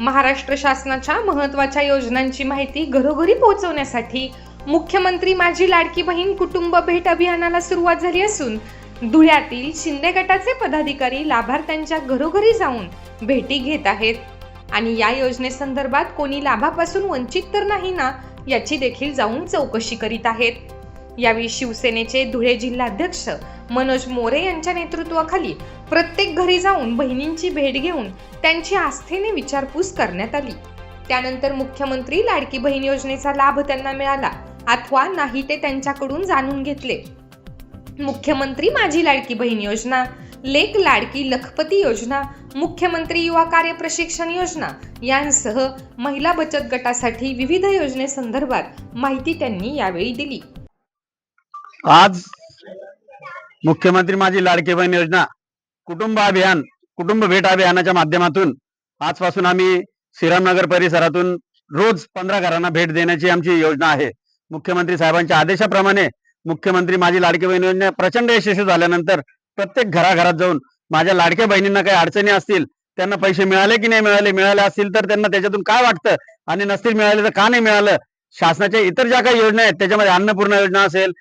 महाराष्ट्र शासनाच्या महत्त्वाच्या योजनांची माहिती घरोघरी पोहोचवण्यासाठी मुख्यमंत्री माझी लाडकी बहीण कुटुंब भेट अभियानाला सुरुवात झाली असून धुळ्यातील शिंदे गटाचे पदाधिकारी लाभार्थ्यांच्या घरोघरी जाऊन भेटी घेत आहेत. आणि या योजनेसंदर्भात कोणी लाभापासून वंचित तर नाही ना याची देखील जाऊन चौकशी करीत आहेत. यावेळी शिवसेनेचे धुळे जिल्हाध्यक्ष मनोज मोरे यांच्या नेतृत्वाखाली प्रत्येक घरी जाऊन बहिणींची भेट घेऊन त्यांची आस्थेने विचारपूस करण्यात आली. त्यानंतर मुख्यमंत्री लाडकी बहीण योजनेचा लाभ त्यांना मिळाला. अथवा नाही ते त्यांच्याकडून जाणून घेतले. मुख्यमंत्री माझी लाडकी बहीण योजना लेक लाडकी लखपती योजना मुख्यमंत्री युवा कार्य प्रशिक्षण योजना यांसह महिला बचत गटासाठी विविध योजनेसंदर्भात माहिती त्यांनी यावेळी दिली. आज मुख्यमंत्री माझी लाडकी बहीण योजना कुटुंब अभियान कुटुंब भेट अभियानाच्या माध्यमातून आजपासून आम्ही श्रीरामनगर परिसरातून रोज पंधरा घरांना भेट देण्याची आमची योजना आहे. मुख्यमंत्री साहेबांच्या आदेशाप्रमाणे मुख्यमंत्री माझी लाडकी बहीण योजना प्रचंड यशस्वी झाल्यानंतर प्रत्येक घराघरात जाऊन माझ्या लाडक्या बहिणींना काही अडचणी असतील त्यांना पैसे मिळाले की नाही मिळाले मिळाले असतील तर त्यांना त्याच्यातून काय वाटतं आणि नसतील मिळाले तर का नाही मिळालं? शासनाच्या इतर ज्या काही योजना आहेत त्याच्यामध्ये अन्नपूर्णा योजना असेल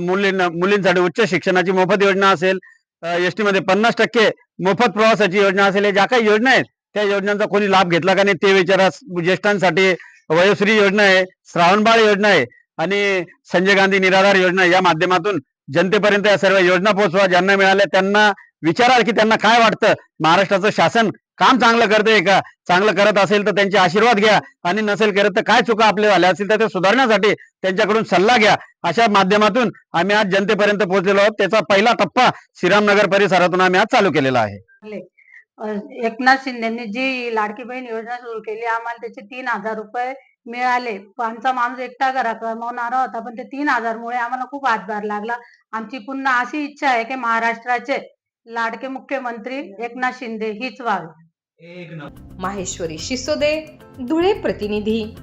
मुलींना मुलींसाठी उच्च शिक्षणाची मोफत योजना असेल एस टी मध्ये पन्नास टक्के मोफत प्रवासाची योजना असेल या ज्या काही योजना आहेत त्या योजनांचा कोणी लाभ घेतला का नाही ते विचारा. ज्येष्ठांसाठी वयोश्री योजना आहे श्रावणबाळ योजना आहे आणि संजय गांधी निराधार योजना या माध्यमातून जनतेपर्यंत या सर्व योजना पोहोचवा. ज्यांना मिळाल्या त्यांना विचारा की त्यांना काय वाटतं? महाराष्ट्राचं शासन काम चांगलं करतंय का चांगलं करत असेल तर त्यांचे आशीर्वाद घ्या. आणि नसेल करत तर काय चुका आपल्या झाल्या असतील तर ते सुधारण्यासाठी त्यांच्याकडून सल्ला घ्या. अशा माध्यमातून आम्ही आज जनतेपर्यंत पोहोचलेलो आहोत. त्याचा पहिला टप्पा श्रीरामनगर परिसरातून आम्ही आज चालू केलेला आहे. एकनाथ शिंदेनी जी लाडकी बहीण योजना सुरू केली आम्हाला त्याचे तीन हजार रुपये मिळाले. आमचा माणूस एकटा घरा कमवणारा होता पण ते तीन हजार मुळे आम्हाला खूप हातभार लागला. आमची पुन्हा अशी इच्छा आहे की महाराष्ट्राचे लाडके मुख्यमंत्री एकनाथ शिंदे हीच व्हावे. माहेश्वरी शिसोदे धुळे प्रतिनिधी.